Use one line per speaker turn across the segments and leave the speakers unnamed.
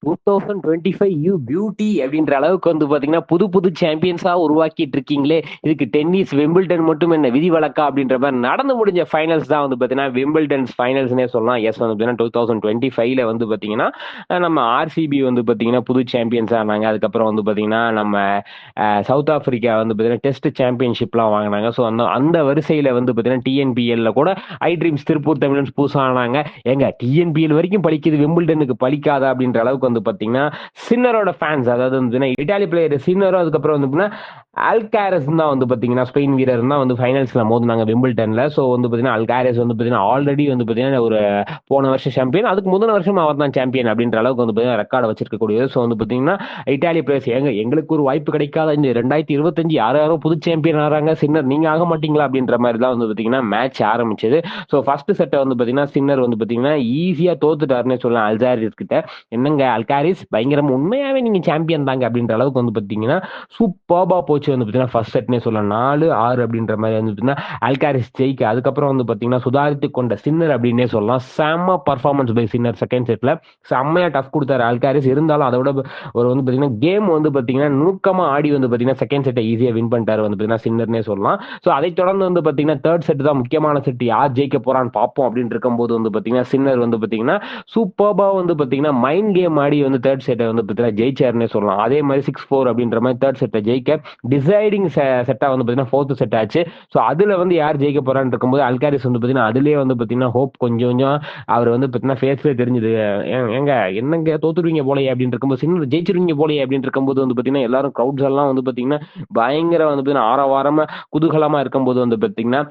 Two thousand twenty five you beauty அப்படின்ற அளவுக்கு வந்து பாத்தீங்கன்னா புது புது சாம்பியன்ஸா உருவாக்கிட்டு இருக்கீங்களே. இதுக்கு டென்னிஸ் வெம்பிள்டன் மட்டும் என்ன விதி வழக்கா அப்படின்ற மாதிரி நடந்து முடிஞ்ச ஃபைனல்ஸ் தான் வந்து பாத்தீங்கன்னா வெம்பிள்டன்ஸ் ஃபைனல்ஸ்னே சொல்லலாம். எஸ் வந்து பாத்தீங்கன்னா டூ தௌசண்ட் டுவெண்ட்டி ஃபைவ்ல வந்து பாத்தீங்கன்னா நம்ம ஆர்சிபி வந்து பாத்தீங்கன்னா புது சாம்பியன்ஸ் ஆனாங்க அதுக்கப்புறம் வந்து பாத்தீங்கன்னா நம்ம அஹ், சவுத் ஆப்பிரிக்கா வந்து பாத்தீங்கன்னா டெஸ்ட் சாம்பியன்ஷிப்லாம் வாங்கினாங்க. ஸோ அந்த அந்த வரிசையில வந்து பாத்தீங்கன்னா டிஎன்பிஎல்ல கூட ஐ ட்ரீம்ஸ் திருப்பூர் தமிழன்ஸ் புதுசானாங்க எங்க டிஎன்பிஎல் வரைக்கும் படிக்குது விம்பிள்டனுக்கு படிக்காதா அப்படின்ற அளவுக்கு வந்து பாத்தீங்கன்னா சின்னரோட ஃபேன்ஸ் அதாவது வந்து இட்டாலி பிளேயர் சின்னரும் அதுக்கப்புறம் வந்து அல்காரஸ் தான் வந்து பாத்தீங்கன்னா ஸ்பெயின் வீரர் தான் வந்து ஃபைனல்ஸ்ல மோதினாங்க விம்பிள்டன்ல ஸோ வந்து பாத்தீங்கன்னா அல்காரஸ் வந்து பாத்தீங்கன்னா ஆல்ரெடி வந்து பாத்தீங்கன்னா ஒரு போன வருஷம் சாம்பியன் அதுக்கு முந்தின வருஷம் அவர் தான் சாம்பியன் அப்படின்ற அளவுக்கு வந்து பாத்தீங்கன்னா ரெக்கார்டு வச்சிருக்கக்கூடியது ஸோ வந்து பாத்தீங்கன்னா இட்டாலி பிளேயர்ஸ் எங்க எங்களுக்கு ஒரு வாய்ப்பு கிடைக்காத இந்த ரெண்டாயிரத்தி இருபத்தஞ்சு யார் யாரோ புது சாம்பியன் ஆறாங்க சின்னர் நீங்க ஆக மாட்டீங்களா அப்படின்ற மாதிரி தான் வந்து பாத்தீங்கன்னா மேட்ச் ஆரம்பிச்சது ஸோ ஃபர்ஸ்ட் செட்டை வந்து பாத்தீங்கன்னா சின்னர் வந்து பாத்தீங்கன்னா ஈஸியா தோத்துட்டாருன்னு சொல்லலாம் அல்ஜாரிஸ் கிட்ட என்னங்க அல்காரிஸ் பயங்கரம் உண்மையாவே நீங்க சாம்பியன் தாங்க அப்படின்ற அளவுக்கு வந்து பாத்தீங்கன்னா சூப்பர்பா போச்சு வந்து பாத்தீங்கன்னா ஃபர்ஸ்ட் செட்னே சொல்லலாம் நாலு ஆறு அப்படின்ற மாதிரி வந்து பாத்தீங்கன்னா அல்காரிஸ் ஜெயிக்க அதுக்கப்புறம் வந்து பாத்தீங்கன்னா சுதாரித்து கொண்ட சின்னர் அப்படின்னே சொல்லலாம் செம்ம பர்ஃபார்மன்ஸ் பை சின்னர் செகண்ட் செட்ல செம்மையா டஃப் கொடுத்தாரு அல்காரிஸ் இருந்தாலும் அதை விட ஒரு வந்து பாத்தீங்கன்னா கேம் வந்து பாத்தீங்கன்னா நுணுக்கமா ஆடி வந்து பார்த்தீங்கன்னா செகண்ட் செட்டை ஈஸியா வின் பண்ணிட்டாரு வந்து பாத்தீங்கன்னா சின்னர்னே சொல்லலாம் ஸோ அதை தொடர்ந்து வந்து பார்த்தீங்கன்னா தேர்ட் செட் தான் முக்கியமான செட் யார் ஜெயிக்க போறான்னு பார்ப்போம் அப்படின்னு இருக்கும்போது வந்து பாத்தீங்கன்னா சின்னர் வந்து பாத்தீங்கன்னா சூப்பர்பா வந்து பாத்தீங்கன்னா மைண்ட் கேம் ஆடி வந்து தேர்ட் செட்டை வந்து பார்த்தீங்கன்னா ஜெயிச்சாருன்னே சொல்லலாம் அதே மாதிரி சிக்ஸ் ஃபோர் அப்படின்ற மாதிரி தேர்ட் செட்டை ஜெயிக்க டிசைடிங் செட்டா வந்து பாத்தீங்கன்னா ஃபோர்த்து செட் ஆச்சு. ஸோ அதுல வந்து யார் ஜெயிக்க போறான்னு இருக்கும்போது அல்காரிஸ் வந்து பாத்தீங்கன்னா அதுலயே வந்து பாத்தீங்கன்னா ஹோப் கொஞ்சம் கொஞ்சம் அவர் வந்து பாத்தீங்கன்னா ஃபேஸ்லேயே தெரிஞ்சுது. ஏங்க என்னங்க தோத்துருவீங்க போலயே அப்படின்னு இருக்கும்போது சின்ன ஜெயிச்சிருவீங்க போலயே அப்படின்னு இருக்கும்போது வந்து பாத்தீங்கன்னா எல்லாரும் க்ரௌட்ஸ் எல்லாம் வந்து பாத்தீங்கன்னா பயங்கர வந்து பாத்தீங்கன்னா ஆரவாரமா குதூகலமா இருக்கும்போது வந்து பாத்தீங்கன்னா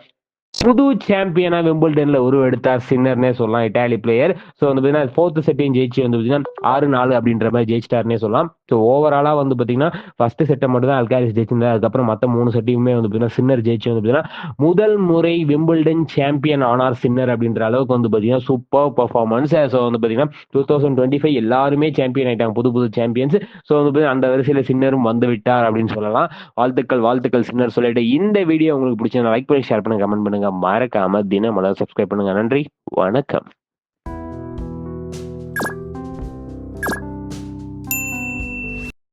புது சாம்பியனா விம்பிள்டன்ல உருவெடுத்தார் சின்னர்னே சொல்லலாம் இட்டாலி பிளேயர் ஸோ வந்து பார்த்தீங்கன்னா ஃபோர்த் செட்டையும் ஜெயிச்சு வந்து பார்த்தீங்கன்னா ஆறு நாலு அப்படின்ற மாதிரி ஜெயிச்சிட்டாருனே சொல்லலாம். ஸோ ஓவராலாக வந்து பார்த்தீங்கன்னா ஃபர்ஸ்ட் செட்டை மட்டும் தான் அல்காரிஸ் ஜெயிச்சிருந்தார் அதுக்கப்புறம் மற்ற மூணு செட்டையுமே வந்து பார்த்தீங்கன்னா சின்னர் ஜெயிச்சு வந்து பார்த்தீங்கன்னா முதல் முறை விம்பிள்டன் சாம்பியன் ஆனார் சின்னர் அப்படின்ற அளவுக்கு வந்து பார்த்தீங்கன்னா சூப்பர் பர்ஃபார்மன்ஸ் ஸோ வந்து பார்த்தீங்கன்னா டூ தௌசண்ட் டுவெண்ட்டி ஃபைவ் எல்லாருமே சாம்பியன் ஆயிட்டாங்க புது புது சாம்பியன்ஸ் ஸோ வந்து பார்த்தீங்கன்னா அந்த வரிசையில் சின்னரும் வந்து விட்டார் அப்படின்னு சொல்லலாம். வாழ்த்துக்கள் வாழ்த்துக்கள் சின்னர் சொல்லிட்டு. இந்த வீடியோ உங்களுக்கு பிடிச்சா லைக் பண்ணி ஷேர் பண்ணுங்க கமெண்ட் பண்ணுங்க. பண்ணுங்க மறக்காம தினமலர் சப்ஸ்கிரைப் பண்ணுங்க. நன்றி. வணக்கம்.